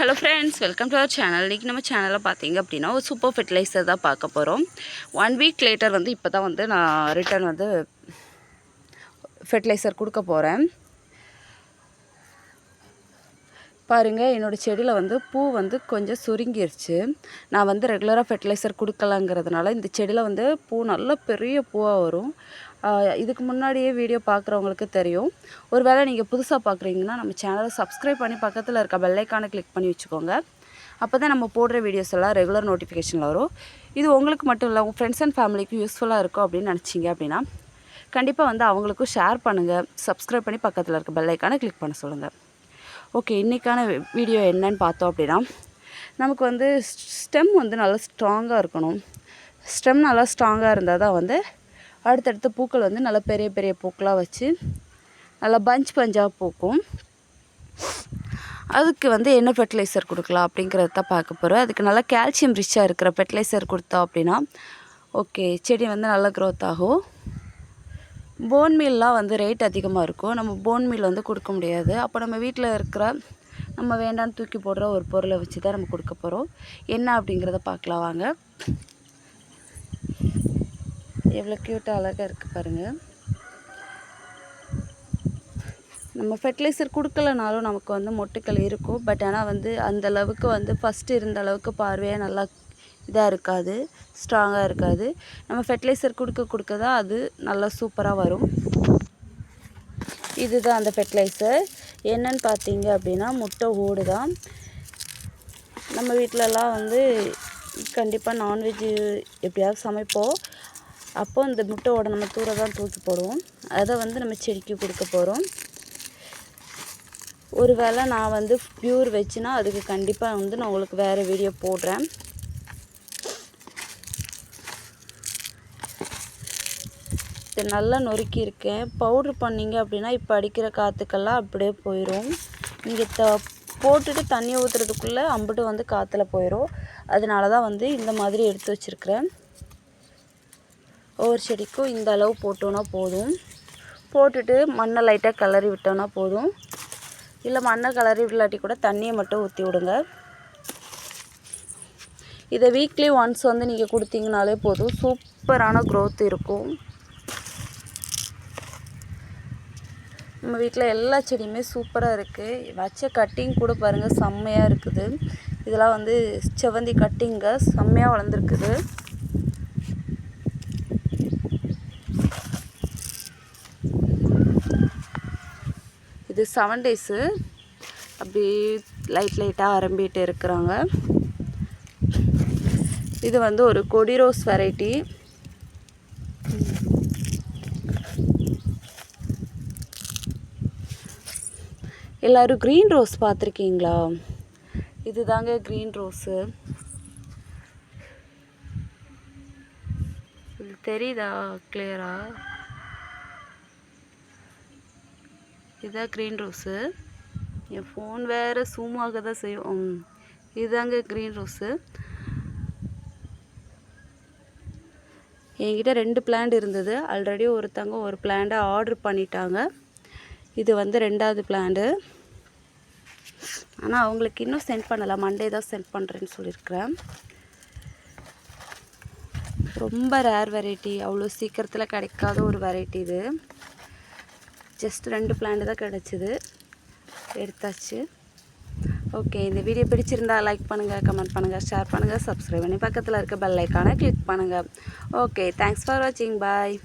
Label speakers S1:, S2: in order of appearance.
S1: Hello friends welcome to our channel இன்றைக்கி நம்ம சேனலில் பார்த்தீங்க அப்படின்னா ஒரு சூப்பர் ஃபெர்டிலைசர் தான் பார்க்க போகிறோம் ஒன் வீக் லேட்டர் வந்து இப்போ தான் வந்து நான் ரிட்டர்ன் வந்து ஃபெர்டிலைசர் கொடுக்க போகிறேன் பாருங்கள் என்னோடய செடியில் வந்து பூ வந்து கொஞ்சம் சுருங்கிருச்சு. நான் வந்து ரெகுலராக ஃபெர்டிலைசர் கொடுக்கலாங்கிறதுனால இந்த செடியில் வந்து பூ நல்ல பெரிய பூவாக வரும். இதுக்கு முன்னாடியே வீடியோ பார்க்குறவங்களுக்கு தெரியும். ஒரு வேளை நீங்கள் புதுசாக பார்க்குறீங்கன்னா நம்ம சேனலை சப்ஸ்கிரைப் பண்ணி பக்கத்தில் இருக்க பெல்லைக்கானை கிளிக் பண்ணி வச்சுக்கோங்க. அப்போ தான் நம்ம போடுற வீடியோஸ் எல்லாம் ரெகுலர் நோட்டிஃபிகேஷனில் வரும். இது உங்களுக்கு மட்டும் இல்லை உங்கள் ஃப்ரெண்ட்ஸ் அண்ட் ஃபேமிலிக்கு யூஸ்ஃபுல்லாக இருக்கும் அப்படின்னு நினச்சிங்க அப்படின்னா கண்டிப்பாக வந்து அவங்களுக்கும் ஷேர் பண்ணுங்கள் சப்ஸ்கிரைப் பண்ணி பக்கத்தில் இருக்க பெல்லைக்கானை கிளிக் பண்ண சொல்லுங்கள் ஓகே இன்றைக்கான வீடியோ என்னன்னு பார்த்தோம் அப்படின்னா நமக்கு வந்து ஸ்டெம் வந்து நல்லா ஸ்ட்ராங்காக இருக்கணும். ஸ்டெம் நல்லா ஸ்ட்ராங்காக இருந்தால் தான் வந்து அடுத்தடுத்த பூக்கள் வந்து நல்லா பெரிய பெரிய பூக்களாக வச்சு நல்லா பஞ்ச் பஞ்சாக பூக்கும். அதுக்கு வந்து என்ன ஃபெர்டிலைசர் கொடுக்கலாம் அப்படிங்கிறத தான் பார்க்க போகிறோம் அதுக்கு நல்லா கால்சியம் ரிச்சாக இருக்கிற ஃபெர்டிலைசர் கொடுத்தோம் அப்படின்னா ஓகே செடி வந்து நல்லா க்ரோத் ஆகும். போன் மீல்லாம் வந்து ரேட் அதிகமாக இருக்கும். நம்ம போன் மீல் வந்து கொடுக்க முடியாது. அப்போ நம்ம வீட்டில் இருக்கிற நம்ம வேண்டாம்னு தூக்கி போடுற ஒரு பொருளை வச்சு தான் நம்ம கொடுக்க போகிறோம் என்ன அப்படிங்கிறத பார்க்கலாம் வாங்க. எவ்வளோ க்யூட்டாக அழகாக இருக்குது பாருங்கள் நம்ம ஃபெர்டிலைசர் கொடுக்கலனாலும் நமக்கு வந்து மொட்டுக்கள் இருக்கும். பட் ஆனால் வந்து அந்த அளவுக்கு வந்து ஃபஸ்ட்டு இருந்த அளவுக்கு பார்வையாக நல்லா இதாக இருக்காது ஸ்ட்ராங்காக இருக்காது. நம்ம ஃபெர்டிலைசர் கொடுக்க கொடுக்க தான் அது நல்லா சூப்பராக வரும். இதுதான் அந்த ஃபெர்டிலைசர் என்னன்னு பார்த்தீங்க அப்படின்னா முட்டை ஓடு தான் நம்ம வீட்டிலலாம் வந்து கண்டிப்பாக நான்வெஜ்ஜு எப்படியாவது சமைப்போம். அப்போ இந்த முட்டையோட நம்ம தூர தான் தூக்கி போடுவோம். அதை வந்து நம்ம செடிக்கு கொடுக்க போகிறோம் ஒருவேளை நான் வந்து பியூர் வச்சுன்னா அதுக்கு கண்டிப்பாக வந்து நான் உங்களுக்கு வேறு வீடியோ போடுறேன். இது நல்லா நொறுக்கியிருக்கேன். பவுட்ரு பண்ணீங்க அப்படின்னா இப்போ அடிக்கிற காற்றுக்கெல்லாம் அப்படியே போயிடும் நீங்கள் த போட்டுட்டு தண்ணி ஊற்றுறதுக்குள்ளே அம்புட்டு வந்து காற்றுல போயிடும் அதனால தான் வந்து இந்த மாதிரி எடுத்து வச்சுருக்கிறேன். ஒவ்வொரு செடிக்கும் இந்த அளவு போட்டோன்னா போதும். போட்டுட்டு மண்ணை லைட்டாக கிளறி விட்டோன்னா போதும். இல்லை மண்ணை கிளறி விடலாட்டி கூட தண்ணியை மட்டும் ஊற்றி விடுங்க. இதை வீக்லி ஒன்ஸ் வந்து நீங்கள் கொடுத்தீங்கனாலே போதும். சூப்பரான க்ரோத் இருக்கும். நம்ம வீட்டில் எல்லா செடியுமே சூப்பராக இருக்குது வச்ச கட்டிங் கூட பாருங்கள் செம்மையாக இருக்குது. இதெல்லாம் வந்து செவந்தி கட்டிங்க செம்மையாக வளர்ந்துருக்குது. இது செவன் டேஸு அப்படி லைட் லைட்டாக ஆரம்பிட்டு இருக்கிறாங்க. இது வந்து ஒரு கொடி ரோஸ் வெரைட்டி எல்லோரும் க்ரீன் ரோஸ் பார்த்துருக்கீங்களா? இது தாங்க க்ரீன் ரோஸு இது தெரியுதா? கிளியரா இதுதான் க்ரீன் ரோஸு என் ஃபோன் வேறு சூமாக தான் செய்யும். இதுதாங்க க்ரீன் ரோஸு என்கிட்ட ரெண்டு பிளான்ட் இருந்தது. ஆல்ரெடி ஒருத்தவங்க ஒரு பிளான்ட்டை ஆர்டர் பண்ணிட்டாங்க. இது வந்து ரெண்டாவது பிளான்டு ஆனால் அவங்களுக்கு இன்னும் சென்ட் பண்ணலை. மண்டே தான் சென்ட் பண்ணுறேன்னு சொல்லியிருக்கிறேன். ரொம்ப ரேர் வெரைட்டி அவ்வளோ சீக்கிரத்தில் கிடைக்காத ஒரு வெரைட்டி இது. ஜஸ்ட் ரெண்டு பிளான்ட் தான் கிடச்சிது. எடுத்தாச்சு. ஓகே இந்த வீடியோ பிடிச்சிருந்தா லைக் பண்ணுங்கள் கமெண்ட் பண்ணுங்கள் ஷேர் பண்ணுங்கள் சப்ஸ்கிரைப் பண்ணி பக்கத்தில் இருக்க பெல் ஐக்கானை கிளிக் பண்ணுங்கள் ஓகே தேங்க்ஸ் ஃபார் வாட்சிங் பாய்